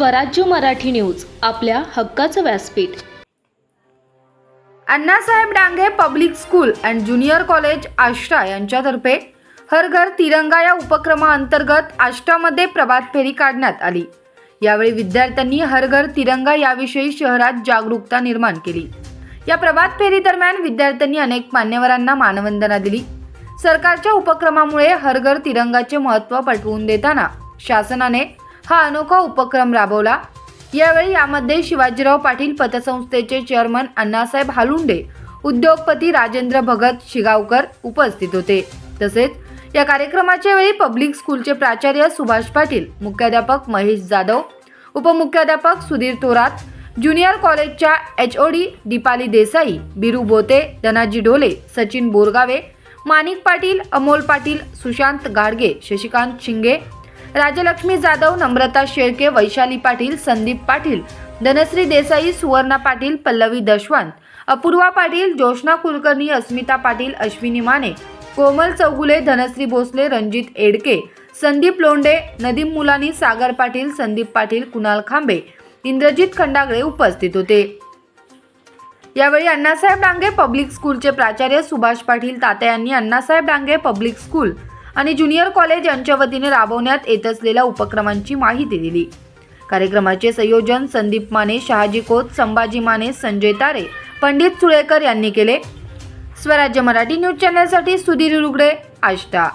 स्वराज्य मराठी न्यूज आपल्या हक्काचं व्यासपीठ. Annasaheb Dange public school and junior college Ashta यांच्यातर्फे हर घर तिरंगा या उपक्रमाअंतर्गत आष्टामध्ये प्रभात फेरी काढण्यात आली. यावेळी विद्यार्थ्यांनी हर घर तिरंगा याविषयी शहरात जागरूकता निर्माण केली. या प्रभात फेरी दरम्यान विद्यार्थ्यांनी अनेक मान्यवरांना मानवंदना दिली. सरकारच्या उपक्रमामुळे हर घर तिरंगाचे महत्त्व पटवून देताना शासनाने हा अनोखा उपक्रम राबवला. यावेळी यामध्ये शिवाजीराव पाटील पतसंस्थेचे चेअरमन अण्णासाहेब हालुंडे उद्योगपती राजेंद्र भगत शिगावकर उपस्थित होते. तसेच या कार्यक्रमाच्या वेळी पब्लिक स्कूलचे प्राचार्य सुभाष पाटील मुख्याध्यापक महेश जाधव उपमुख्याध्यापक सुधीर थोरात ज्युनियर कॉलेजच्या H O D Deepali Desai Biru Bote Dhanaji Dhole Sachin Borgave माणिक पाटील अमोल पाटील सुशांत गाडगे शशिकांत शिंगे राजलक्ष्मी जाधव नम्रता शेळके वैशाली पाटील संदीप पाटील धनश्री देसाई सुवर्णा पाटील पल्लवी दशवंत अपूर्वा पाटील जोशना कुलकर्णी अस्मिता पाटील अश्विनी माने कोमल चौगुले धनश्री भोसले रणजित एडके संदीप लोंडे नदीम मुलानी सागर पाटील संदीप पाटील कुणाल खांबे इंद्रजित खंडागळे उपस्थित होते. यावेळी अण्णासाहेब डांगे पब्लिक स्कूलचे प्राचार्य सुभाष पाटील ताते यांनी अण्णासाहेब डांगे पब्लिक स्कूल आणि ज्युनियर कॉलेज यांच्या वतीने राबवण्यात येत असलेल्या उपक्रमांची माहिती दिली. कार्यक्रमाचे संयोजन संदीप माने शहाजी खोत संभाजी माने संजय तारे पंडित सुळेकर यांनी केले. स्वराज्य मराठी न्यूज चॅनलसाठी सुधीर रुगडे आष्टा.